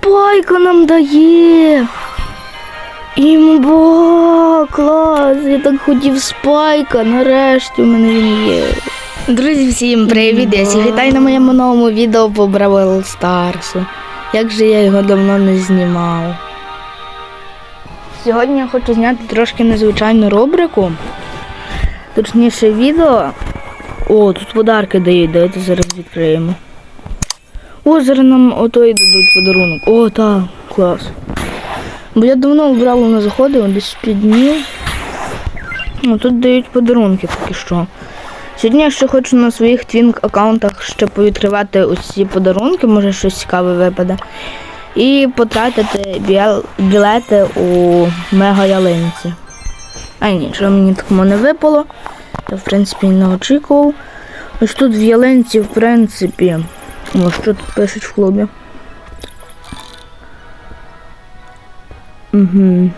спайка нам дає. Імбо, клас! Я так хотів спайка, нарешті в мене він є. Друзі, всім привіт! Я вітаю на моєму новому відео по Бравл Старсу. Як же я його давно не знімав. Сьогодні я хочу зняти трошки незвичайну рубрику. Точніше відео. О, тут подарки дають, давайте зараз відкриємо. О, зараз нам ото і дадуть подарунок. О, так, клас. Бо я давно в Бравл не заходив, десь під днів. Ну, тут дають подарунки поки що. Сьогодні я ще хочу на своїх твінк аккаунтах ще повідкривати усі подарунки, може щось цікаве випаде. І потратити біл- білети у мега ялинці. А ні, що мені такому не випало. Я в принципі не очікував. Ось тут в ялинці, в принципі. О, що тут пишуть в клубі. Угу.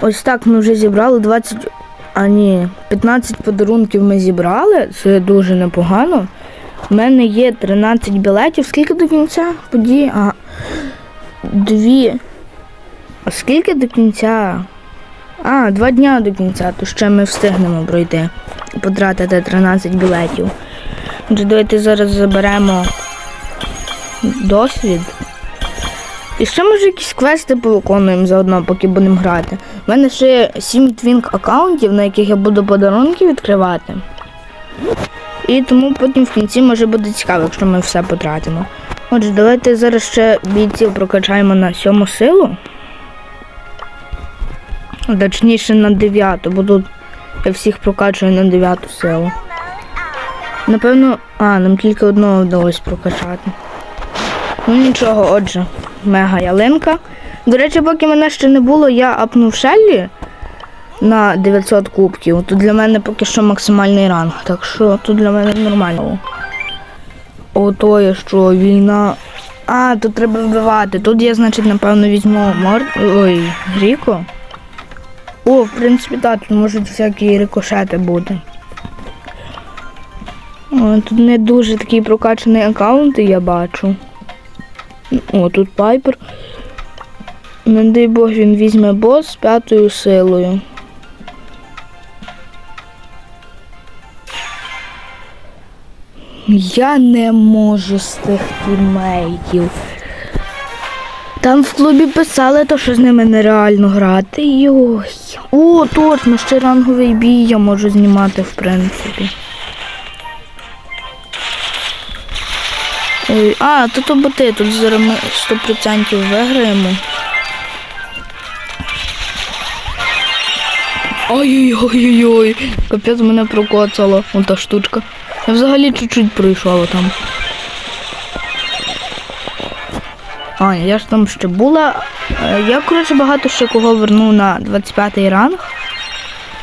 Ось так ми вже зібрали 20. А ні, 15 подарунків ми зібрали. Це дуже непогано. У мене є 13 білетів. Скільки до кінця події? А, дві. А скільки до кінця? А, два дня до кінця, то ще ми встигнемо пройти. Потратити 13 білетів. Отже, давайте зараз заберемо досвід. І ще може якісь квести повиконуємо заодно, поки будемо грати. У мене ще 7 твінк аккаунтів, на яких я буду подарунки відкривати. І тому потім в кінці може бути цікаво, якщо ми все потратимо. Отже, давайте зараз ще бійців прокачаємо на сьому силу. Точніше на дев'яту, бо тут я всіх прокачую на дев'яту силу. Напевно, а, нам тільки одного вдалося прокачати. Ну нічого, отже, мега ялинка. До речі, поки мене ще не було, я апнув Шеллі на 900 кубків. Тут для мене поки що максимальний ранг. Так що тут для мене нормально. Ото є що, війна. А, тут треба вбивати. Тут я, значить, напевно, візьму мор... Ой, Ріко. О, в принципі, так, тут можуть всякі рикошети бути. О, тут не дуже такий прокачаний аккаунт, я бачу. О, тут Пайпер. Не дай Бог він візьме бос з п'ятою силою. Я не можу з тих тіммейтів. Там в клубі писали, то що з ними нереально грати. Йой. О, точно, ще ранговий бій я можу знімати, в принципі. Ой, а, тут боти, тут зараз ми 100% виграємо. Ой-ой-ой-ой-ой. Капець мене прокоцало, ота штучка. Я взагалі чуть-чуть пройшов там. А, я ж там ще була. Е, Я, коротше, багато ще кого вернув на 25-й ранг.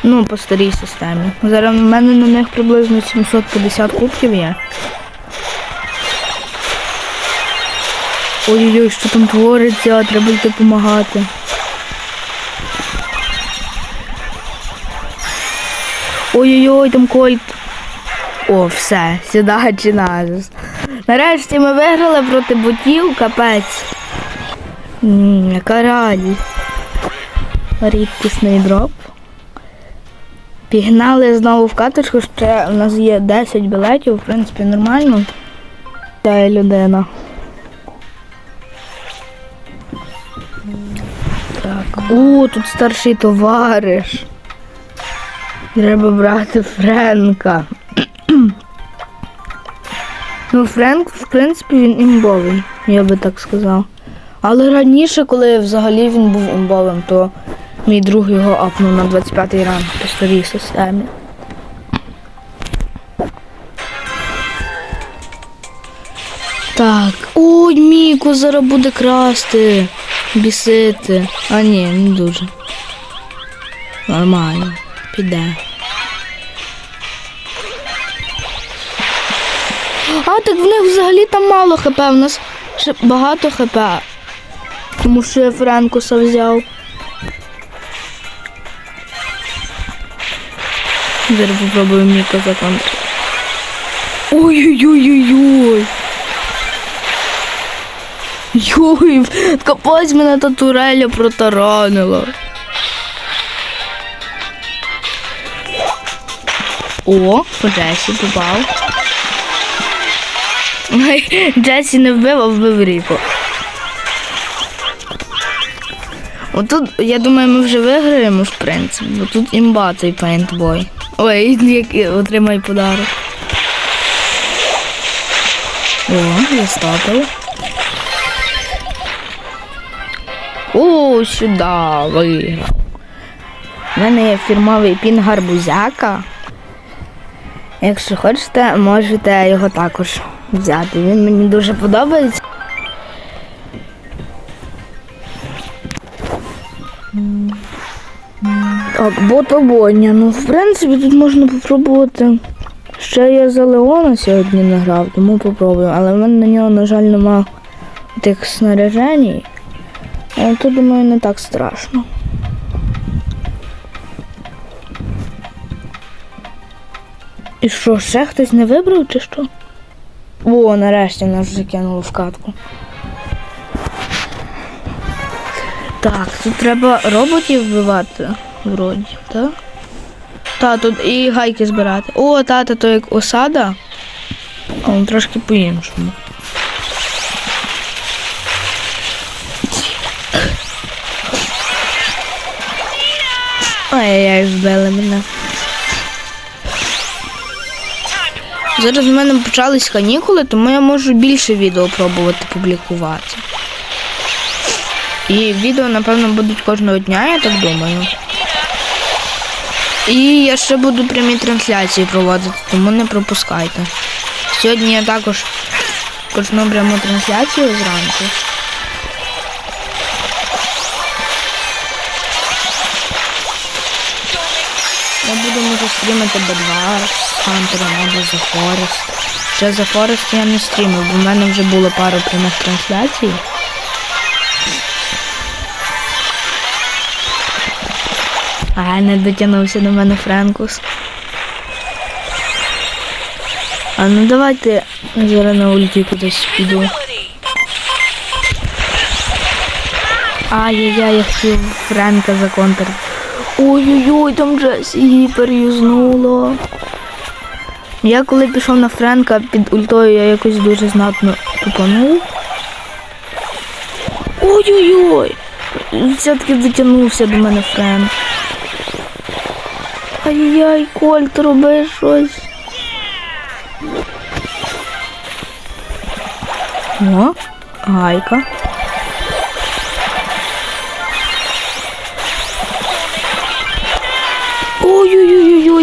Ну, по старій системі. Зараз в мене на них приблизно 750 кубків є. Ой-ой-ой, що там твориться, треба йти допомагати. Ой-ой-ой, там кольт. О, все, сюди чи назис. Нарешті ми виграли проти ботів, капець. Яка радість. Рідкісний дроп. Пігнали знову в каточку, ще у нас є 10 білетів, в принципі, нормально. Та людина. О, тут старший товариш. Треба брати Френка. ну, Френк, в принципі, він імбовий, я би так сказав. Але раніше, коли взагалі він був імбовим, то мій друг його апнув на 25-й ранг по старій системі. Міку зараз буде красти, бісити. А ні, не дуже. Нормально, піде. А, так в них взагалі там мало хп, в нас ще багато хп. Тому що я Френкуса взяв. Зараз попробую Міка законтрити. Ой-ой-ой-ой-ой. Юй, капець мене та туреля протаранила. О, по Джесі попав. Джесі не вбив, а вбив Ріко. Отут, я думаю, ми вже виграємо, в принципі, бо тут імба цей пейнтбой. Ой, який отримай подарок. О, я стопив. О, сюди виграв. У мене є фірмовий пін гарбузяка. Якщо хочете, можете його також взяти. Він мені дуже подобається. Так, ботобоня. Ну, в принципі, тут можна попробувати. Ще я за Леона сьогодні не грав, тому попробую. Але в мене на нього, на жаль, нема тих снаряжень. То, думаю, не так страшно. І що, ще хтось не вибрав чи що? О, нарешті нас вже кинуло в катку. Так, тут треба роботів вбивати, вроді, так? Та, тут і гайки збирати. О, тата, то як осада. А он трошки по-іншому. Ай-яй-яй, вбили мене. Зараз в мене почались канікули, тому я можу більше відео пробувати публікувати. І відео, напевно, будуть кожного дня, я так думаю. І я ще буду прямі трансляції проводити, тому не пропускайте. Сьогодні я також почну пряму трансляцію зранку. Я буду може стрімити Б2 з Хантером або за Форест. Ще за Форест я не стрімив, бо в мене вже було пару прямих трансляцій. А, не дотягнувся до мене Френкус. А ну давайте зараз на ульті кудись піду. Ай-яй-яй, я хотів Френка за контр. Ой-ой-ой, там Джесі гіпер юзнуло. Я коли пішов на Френка під ультою, я якось дуже знатно тупанув. Ой-ой-ой! Все-таки дотягнувся до мене Френк. Ай-яй, Кольт, роби щось. О, гайка.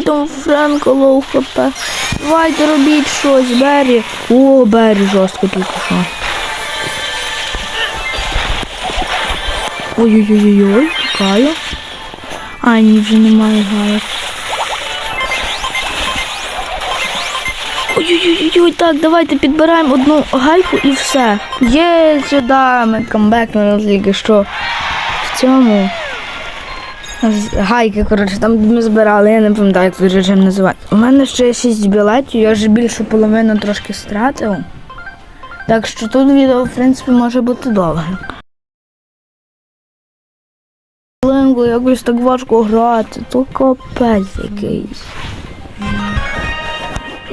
Там Френко лоу хп. Давайте робіть щось, Беррі. О, Беррі жорстко тільки що. Ой-ой-ой-ой, тікаю. А, ні, вже немає гайок. Ой-ой-ой, так, давайте підбираємо одну гайку і все. Є сюди, ми камбекнули тільки що в цьому. Гайки, коротше, там ми збирали, я не пам'ятаю, як режим називається. У мене ще 6 білетів, я вже більше половину трошки стратив. Так що тут відео, в принципі, може бути довге. Ленго, якось так важко грати, то капець якийсь.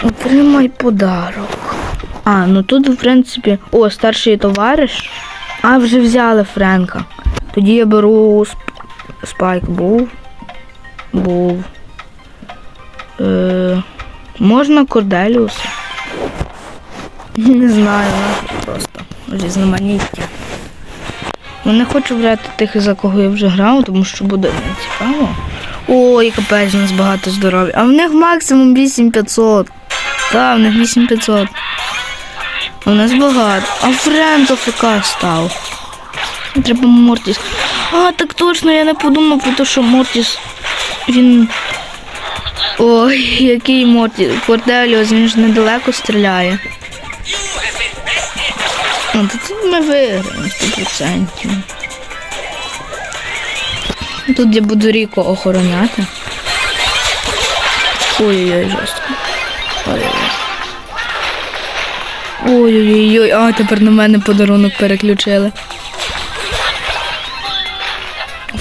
Отримай подарок. А, ну тут, в принципі. О, старший товариш. А, вже взяли Френка. Тоді я беру. Спайк був. Був. Е... Можна Корделіус? Не знаю, ну, просто різноманіття. Ну, не хочу брати тих, за кого я вже грав, тому що буде не цікаво. Ой, капець, у нас багато здоров'я. А в них максимум 8500. Так, в них 8500. А в нас багато. А френд ОФК став. Треба Мортіс. А, так точно, я не подумав про те, що Мортіс. Він. Ой, який Мортіс. Корделіус, він ж недалеко стріляє. Ну, тут ми виграємо 100%. Тут я буду Ріко охороняти. Ой-ой-ой, жорстко. Ой-ой-ой. Ой-ой-ой, а тепер на мене подарунок переключили.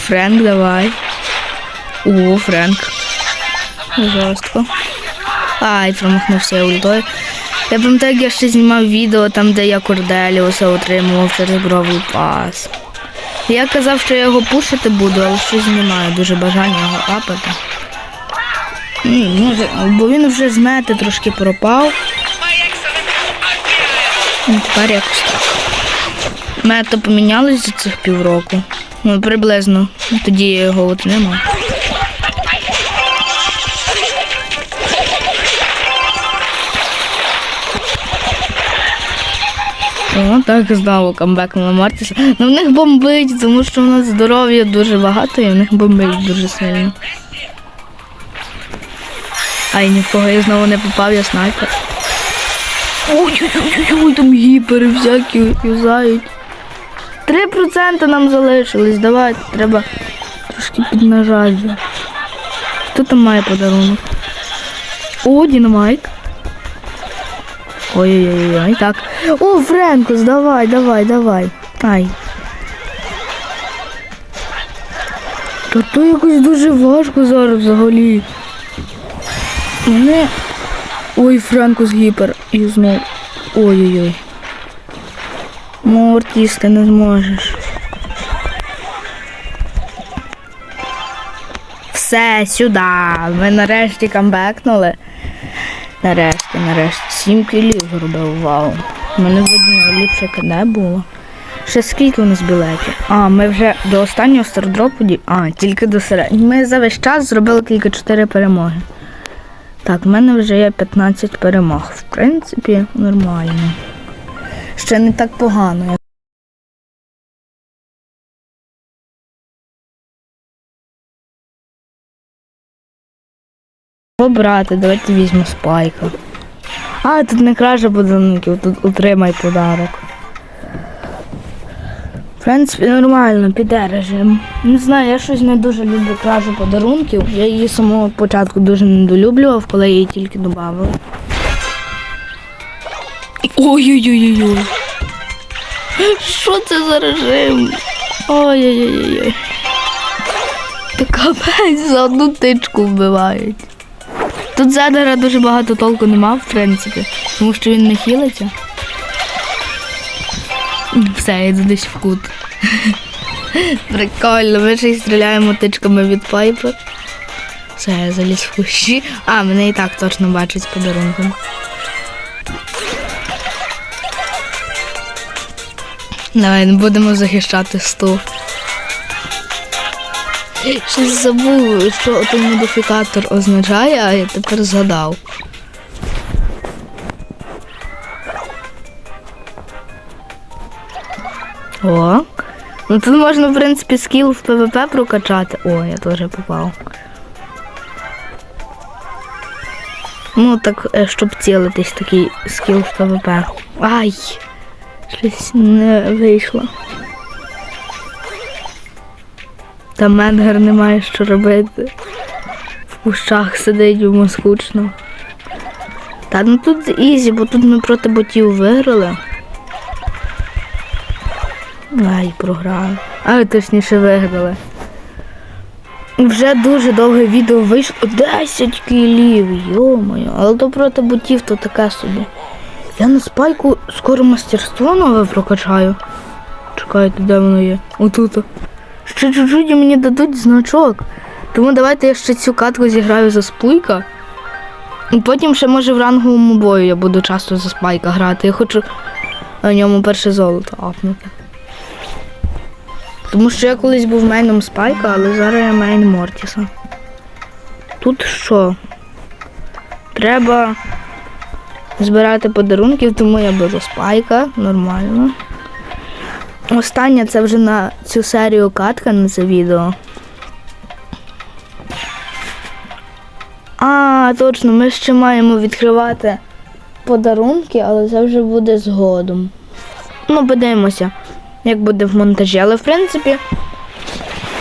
Френк, давай. О, Френк. Жорстко. Ай, промахнувся ультою. Я пам'ятаю, як я ще знімав відео там, де я Корделіуса отримував через Бровл Пас. Я казав, що я його пушити буду, але щось немає дуже бажання його апати. Може, бо він вже з мети трошки пропав. Ну, тепер якось так. Мета помінялась за цих півроку. Ну, приблизно. Тоді його отримав. О, так знову на Мартіса. Ну в них бомбить, тому що в нас здоров'я дуже багато і в них бомбить дуже сильно. Ай, ні в кого я знову не попав, я снайпер. Ой-ой-ой, там гіпери всякі юзають. Три проценти нам залишились. Давайте, треба трошки піднажати. Хто там має подарунок? О, динамайк. Ой-ой-ой, так. О, Френкус, давай, давай, давай. Ай. Та то якось дуже важко зараз взагалі. Мене. Ой, Френкус гіпер. І знов. Ой-ой-ой. Мортіс, ти не зможеш. Все, сюди. Ми нарешті камбекнули. Нарешті, нарешті. Сім кілів зробив, вау. У мене видно ліпше КД було. Ще скільки у нас білетів? А, ми вже до останнього стардропу ді... А, тільки до середнього. Ми за весь час зробили тільки 4 перемоги. Так, в мене вже є 15 перемог. В принципі, нормально. Ще не так погано. Обрати, давайте візьмемо спайка. А, тут не кража подарунків, тут утримай подарок. В принципі, нормально, піде режим. Не знаю, я щось не дуже люблю кражу подарунків. Я її самого початку дуже недолюблював, коли її тільки додавали. Ой-ой-ой-ой. Що це за режим? Ой-ой-ой-ой. Та капець за одну тичку вбивають. Тут Зедера дуже багато толку нема, в принципі, тому що він не хілиться. Все, йду десь в кут. Прикольно, ми ще й стріляємо тичками від пайпер. Все, я заліз в кущі. А, мене і так точно бачать з подарунком. Давай будемо захищати стул. Щось забув, що той модифікатор означає, а я тепер згадав. О. Ну тут можна, в принципі, скіл в ПВП прокачати. О, я теж попав. Ну, так, е, щоб цілитись, такий скіл в ПВП. Ай! Щось не вийшло. Та Менгер не має що робити. В кущах сидить йому скучно. Та ну тут ізі, бо тут ми проти ботів виграли. Ай, програли. А точніше виграли. Вже дуже довге відео вийшло. 10 кілів, йо-моє. Але то проти ботів то таке собі. Я на спайку скоро мастерство нове прокачаю. Чекайте, де воно є? Отут. Ще чуть-чуть мені дадуть значок. Тому давайте я ще цю катку зіграю за спайка. І потім ще може в ранговому бою я буду часто за спайка грати. Я хочу на ньому перше золото апнути. Тому що я колись був мейном спайка, але зараз я мейн Мортіса. Тут що? Треба збирати подарунків, тому я беру спайка, нормально. Остання це вже на цю серію катка на це відео. А, точно, ми ще маємо відкривати подарунки, але це вже буде згодом. Ну, подивимося, як буде в монтажі. Але в принципі,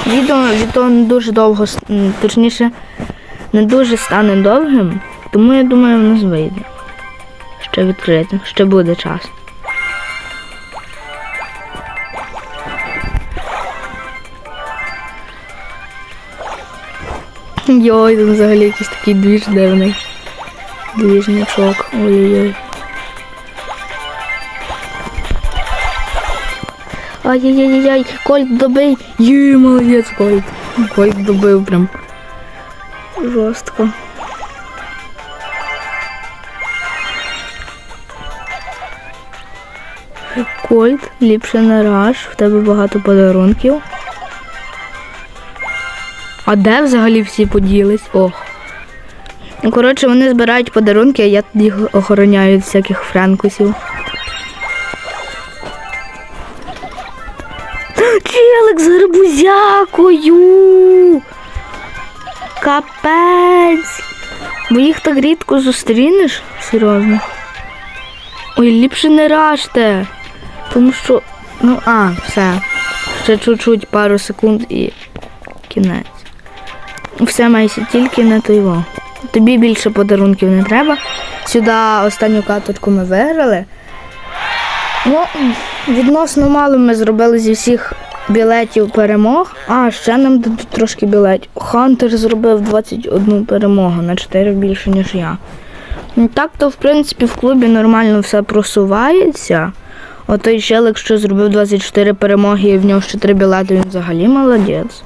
відео від того не дуже довго, точніше, не дуже стане довгим, тому я думаю, в нас вийде. Ще відкрити. Ще буде час. Йой, там взагалі якийсь такий двіж дивний. Двіжничок. Ой-ой-ой. Ай-яй-яй-яй, Кольт добий. Є, молодець, Кольт. Кольт добив прям. Жорстко. Кольт, ліпше не раш, в тебе багато подарунків. А де взагалі всі поділись? Ох. Ну, коротше, вони збирають подарунки, а я їх охороняю від всяких френкусів. Челик з гарбузякою. Капець. Бо їх так рідко зустрінеш, серйозно. Ой, ліпше не ражте. Тому що. Ну, а, все. Ще чуть-чуть, пару секунд і кінець. Все майся, тільки не то. Тобі більше подарунків не треба. Сюди останню каточку ми виграли. Ну, відносно мало ми зробили зі всіх білетів перемог. А, ще нам дадуть трошки білетів. Хантер зробив 21 перемогу на 4 більше, ніж я. Ну, Так то, в принципі, в клубі нормально все просувається. Отой челик, що зробив 24 перемоги і в нього ще 3 білети, він взагалі молодець.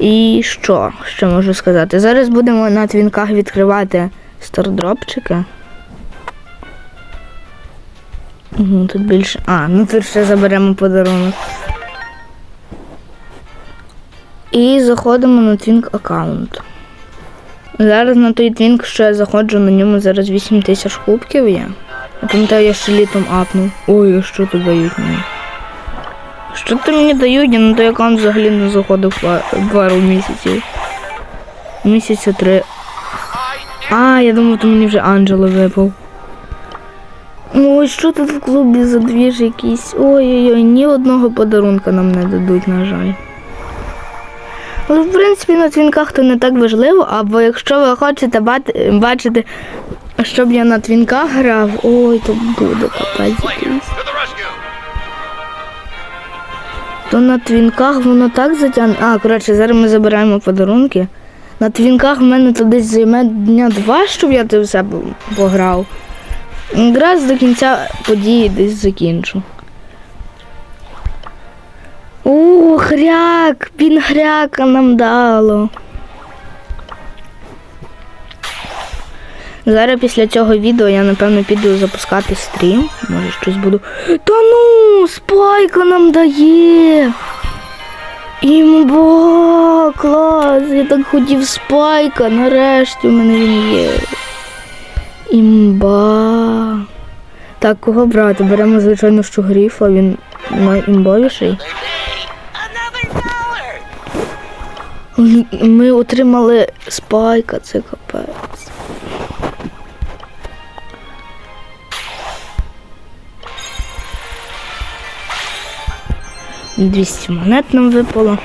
І що ще можу сказати? Зараз будемо на твінках відкривати стардропчики. Угу, тут більше. А, ну тут ще заберемо подарунок. І заходимо на твінк аккаунт. Зараз на той твінк, що я заходжу, на ньому зараз 8 тисяч кубків є. Я пам'ятаю, я ще літом апнув. Ой, що тут дають мені? Що то мені дають? Я на той аккаунт взагалі не заходив па- пару місяців. Місяця три. А, я думав, то мені вже Анджело випав. Ой, що тут в клубі за двіж якийсь? Ой-ой-ой, ні одного подарунка нам не дадуть, на жаль. Але, в принципі, на твінках то не так важливо, або якщо ви хочете бачити, щоб я на твінках грав, ой, то буде капець! То на твінках воно так затягне. А, коротше, зараз ми забираємо подарунки. На твінках в мене то десь займе дня два, щоб я це все пограв. Якраз до кінця події десь закінчу. О, хряк! Він хряка нам дало. Зараз після цього відео я напевно піду запускати стрім. Може щось буду. Та ну, спайка нам дає. Імба, клас! Я так хотів спайка, нарешті у мене він є. Імба. Так, кого брати? Беремо, звичайно, що гріфа, він найімбовіший. Ми отримали спайка, це капець. Двісті монет нам випало.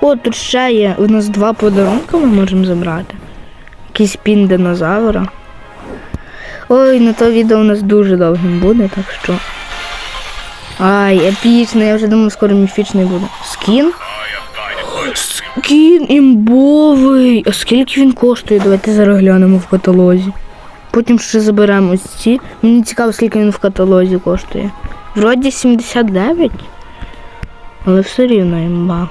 О, тут ще є. У нас два подарунки ми можемо забрати. Якийсь пін динозавра. Ой, на то відео у нас дуже довгим буде, так що. Ай, епічний, я вже думав, скоро міфічний буде. Скін? Скін імбовий. А скільки він коштує? Давайте зараз глянемо в каталозі. Потім ще заберемо ось ці. Мені цікаво, скільки він в каталозі коштує. Вроді 79. Але все рівно імба.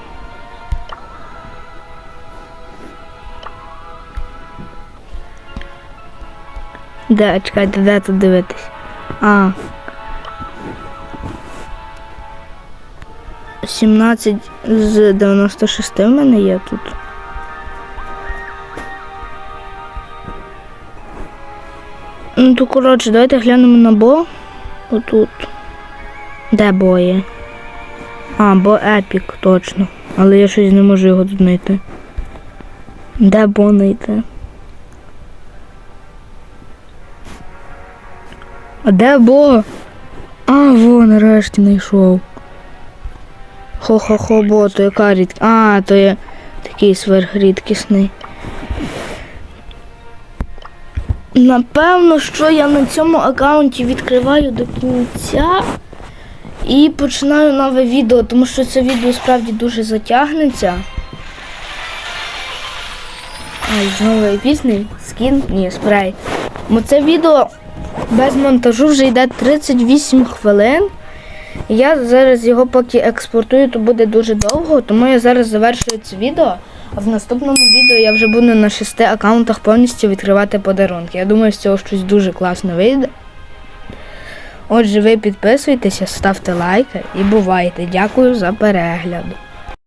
Де, чекайте, де тут дивитись? А. 17 з 96 в мене є тут. Ну, то коротше, давайте глянемо на бо. Отут. Де бо є? А, бо епік, точно. Але я щось не можу його тут знайти. Де бо знайти? А де бо? А, во, нарешті знайшов. Хо-хо-хо, бо, то яка рідкість. А, то є такий сверхрідкісний. напевно, що я на цьому аккаунті відкриваю до кінця і починаю нове відео, тому що це відео справді дуже затягнеться. Ай, знову епісний скін, ні, спрей. Бо це відео без монтажу вже йде 38 хвилин. Я зараз його поки експортую, то буде дуже довго, тому я зараз завершую це відео. А в наступному відео я вже буду на шести аккаунтах повністю відкривати подарунки. Я думаю, з цього щось дуже класне вийде. Отже, ви підписуйтеся, ставте лайки і бувайте. Дякую за перегляд.